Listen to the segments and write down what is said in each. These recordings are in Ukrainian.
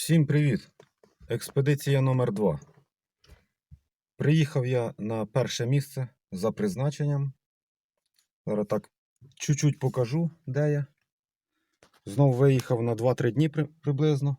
Всім привіт! Експедиція номер 2 Приїхав я на перше місце за призначенням. Зараз так чуть-чуть покажу, де я. Знов виїхав на 2-3 дні при- приблизно.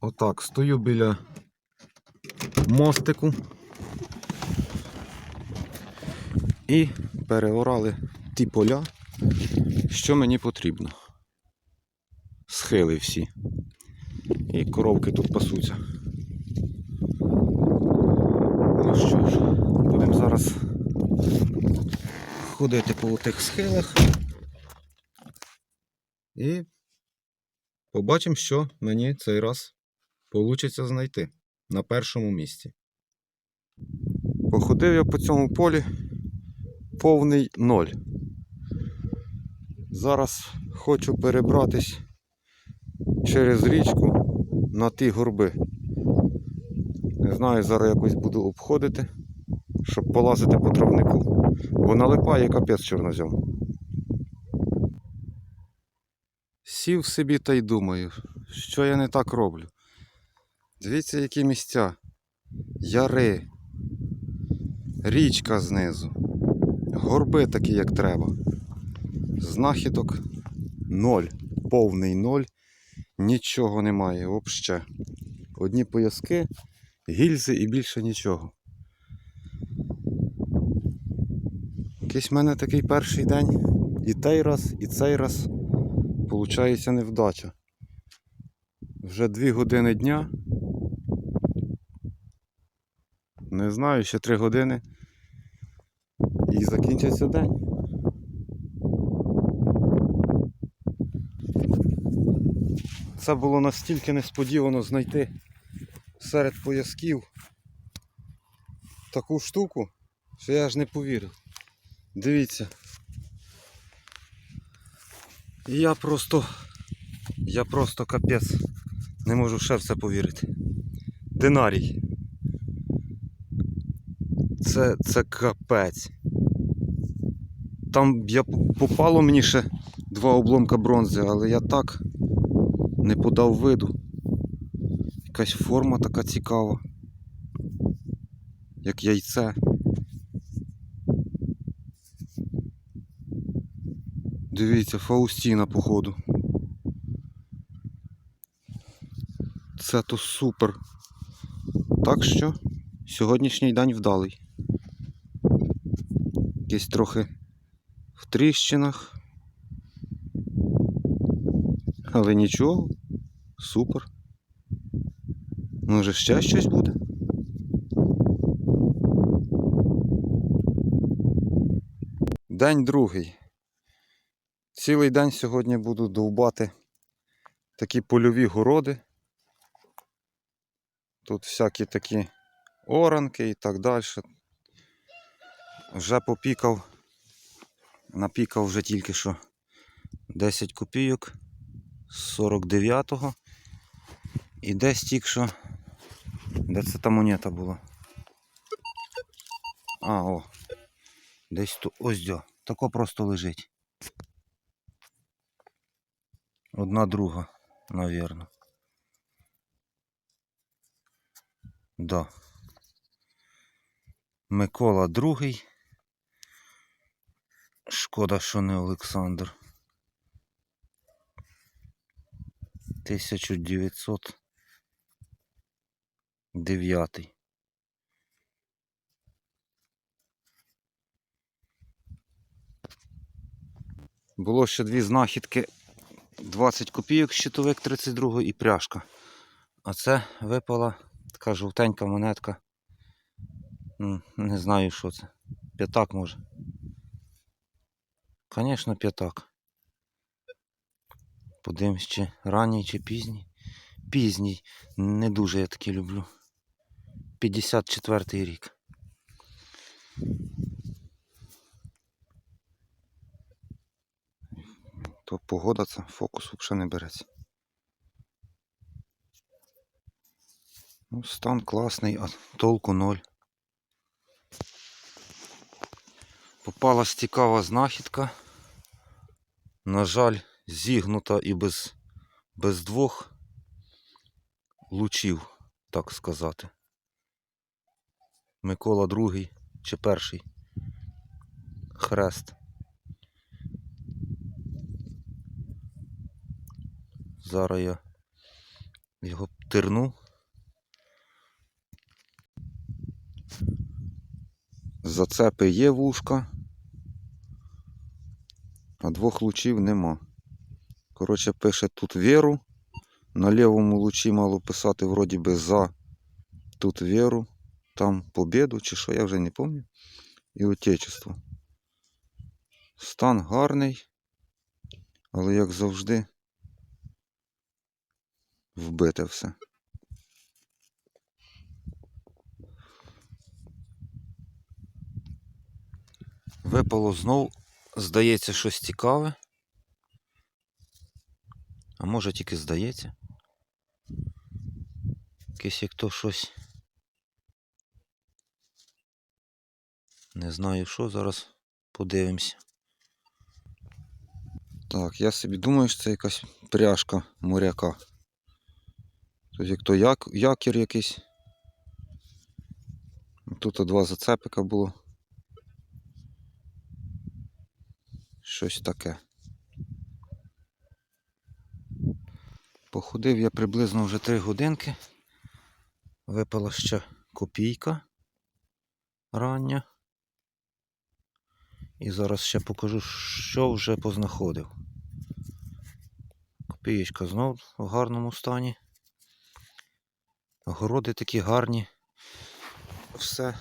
Отак, стою біля мостику. І переорали ті поля, що мені потрібно. Схили всі. І коровки тут пасуться. Ну що ж, будемо зараз ходити по тих схилах. І побачимо, що мені цей раз вийде знайти на першому місці. Походив я по цьому полі повний ноль. Зараз хочу перебратись через річку на ті горби. Не знаю, зараз якось буду обходити, щоб полазити по травнику. Бо налипає капець чорнозем. Сів собі та й думаю, що я не так роблю. Дивіться, які місця. Яри, річка знизу, горби такі, як треба. Знахідок ноль, повний ноль. Нічого немає взагалі. Одні пояски, гільзи і більше нічого. Якийсь в мене такий перший день. І той раз, і цей раз получається невдача. Вже дві години дня. Не знаю, ще три години. І закінчиться день. Це було настільки несподівано знайти серед поясків таку штуку, що я аж не повірив. Дивіться. І я просто. Я просто капець. Не можу ще в це повірити. Динарій. Це, це капець. Там я попало мені ще два обломка бронзи, але я так не подав виду. Якась форма така цікава. Як яйце. Дивіться, Фаустіна, походу. Це то супер. Так що сьогоднішній день вдалий. Якийсь трохи в тріщинах. Але нічого, супер. Може ще щось буде? День другий. Цілий день сьогодні буду довбати такі польові городи. Тут всякі такі оранки і так далі. Вже попікав, напікав вже тільки що 10 копійок 49-го. І десь тільки що. Де це та монета була? А, о. Десь тут ось дьо. Тако просто лежить. Одна друга, навірно. Да. Микола другий. Шкода, що не Олександр. 1909. Було ще дві знахідки 20 копійок щитовик 32 і пряжка. А це випала така жовтенька монетка. Не знаю, що це. П'ятак може. Звісно, п'ятак. Подивимось, чи ранній, чи пізній. Пізній. Не дуже я такі люблю. 54 рік. То погода це, фокус взагалі не береться. Ну, стан класний, а толку ноль. Попалась цікава знахідка. На жаль, зігнута і без, без двох лучів, так сказати. Микола другий чи перший. Хрест. Зараз я його терну. Зацепи є вушка, а двох лучів нема. Коротше, пише тут віру. На лівому лучі мало писати вроді би за тут віру, там побіду чи що, я вже не пам'ятаю. І отечество. Стан гарний, але як завжди вбите все. Випало знов, здається, щось цікаве. А може тільки здається. Якесь як то щось. Не знаю що, зараз подивимося. Так, я собі думаю, що це якась пряжка моряка. Тобто як то як, якір якийсь. Тут два зацепика було. Щось таке. Походив я приблизно вже 3 годинки. Випала ще копійка рання. І зараз ще покажу, що вже познаходив. Копієчка знов в гарному стані. Городи такі гарні. Все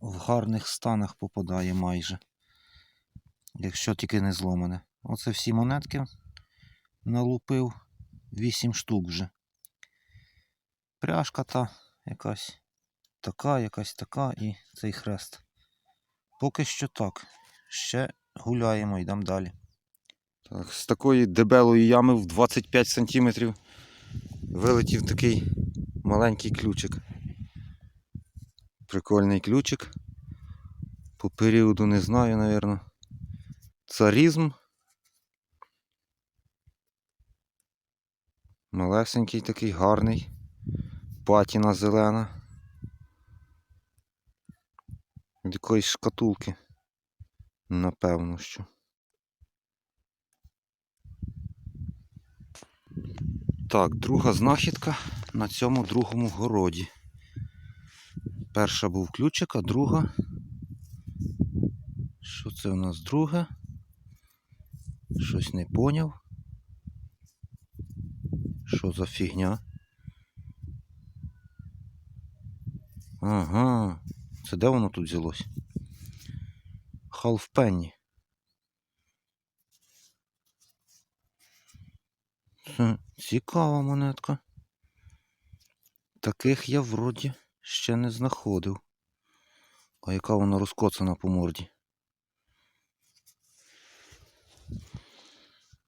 в гарних станах попадає майже. Якщо тільки не зломане. Оце всі монетки налупив 8 штук вже. Пряжка та якась така, якась така і цей хрест. Поки що так. Ще гуляємо, йдемо далі. Так, з такої дебелої ями в 25 см вилетів такий маленький ключик. Прикольний ключик. По періоду не знаю, напевно. Царізм. Малесенький такий гарний. Патіна зелена. Від якоїсь шкатулки. Напевно, що. Так, друга знахідка на цьому другому городі. Перша був ключик, а друга. Що це у нас друге? Щось не поняв. Що за фігня? Ага. Це де воно тут взялось? Халфпенні. Хм, Цікава монетка. Таких я вроді ще не знаходив. А яка вона розкоцана по морді?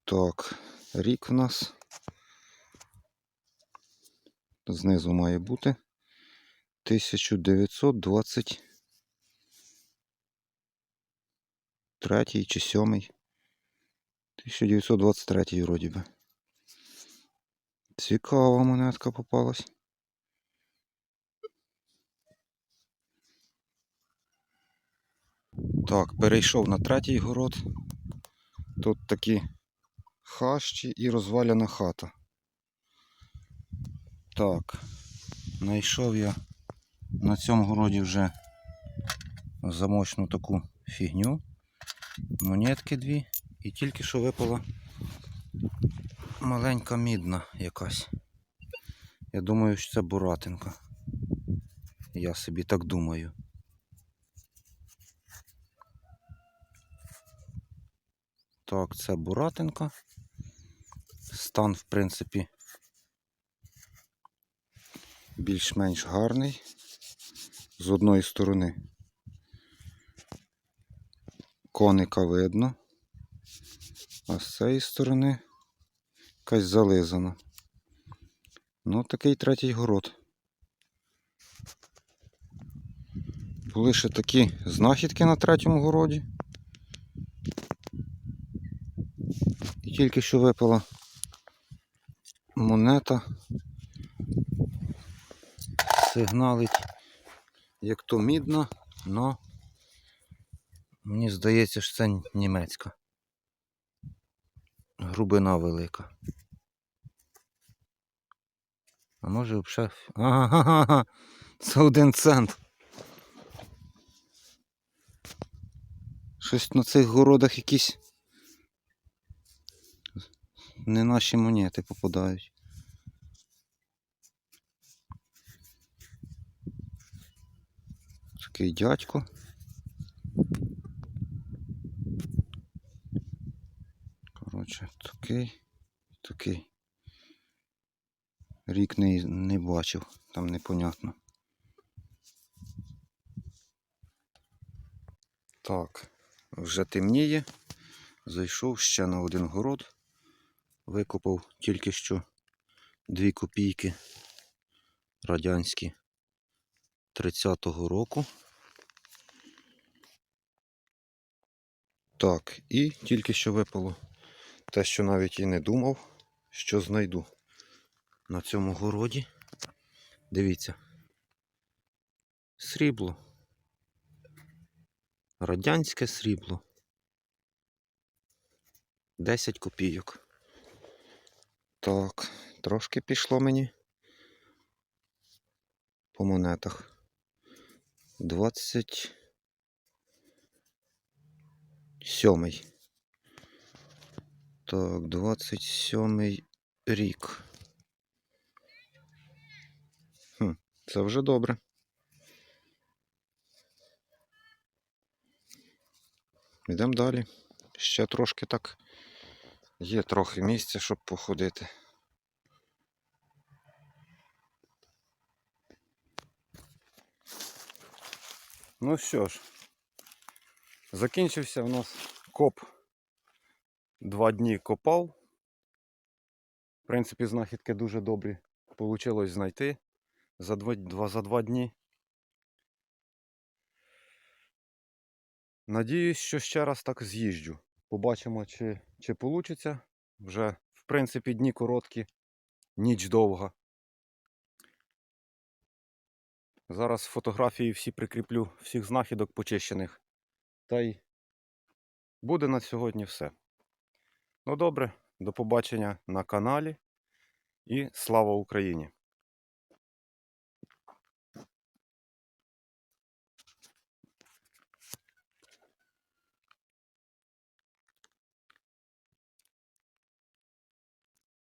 Так, рік в нас. Знизу має бути 1923 чи 7. 1923 вроді би. Цікава монетка попалась. Так, перейшов на третій город. Тут такі хащі і розваляна хата. Так, знайшов я на цьому городі вже замочну таку фігню. Монетки дві. І тільки що випала маленька мідна якась. Я думаю, що це буратинка. Я собі так думаю. Так, це буратинка. Стан, в принципі, більш-менш гарний з одної сторони. Коника видно, а з цієї сторони якась зализана. Ну, такий третій город. Були ще такі знахідки на третьому городі. І тільки що випала монета сигналить, як то мідно, но мені здається, що це німецька. Грубина велика. А може взагалі. Ага, це один цент. Щось на цих городах якісь не наші монети попадають. Такий дядько. Коротше, такий, такий. Рік не, не бачив, там непонятно. Так, вже темніє. Зайшов ще на один город. Викопав тільки що дві копійки радянські 30-го року. Так, і тільки що випало те, що навіть і не думав, що знайду на цьому городі. Дивіться. Срібло. Радянське срібло. 10 копійок. Так, трошки пішло мені по монетах. 20. Сьомий. Так, 27 рік. Хм, це вже добре. Йдемо далі. Ще трошки так. Є трохи місця, щоб походити. Ну що ж, закінчився у нас коп. Два дні копав. В принципі, знахідки дуже добрі. Получилось знайти за два, за два дні. Надіюсь, що ще раз так з'їжджу. Побачимо, чи, чи вийде. Вже, в принципі, дні короткі, ніч довга. Зараз фотографії всі прикріплю всіх знахідок почищених. Та й буде на сьогодні все. Ну добре, до побачення на каналі і слава Україні!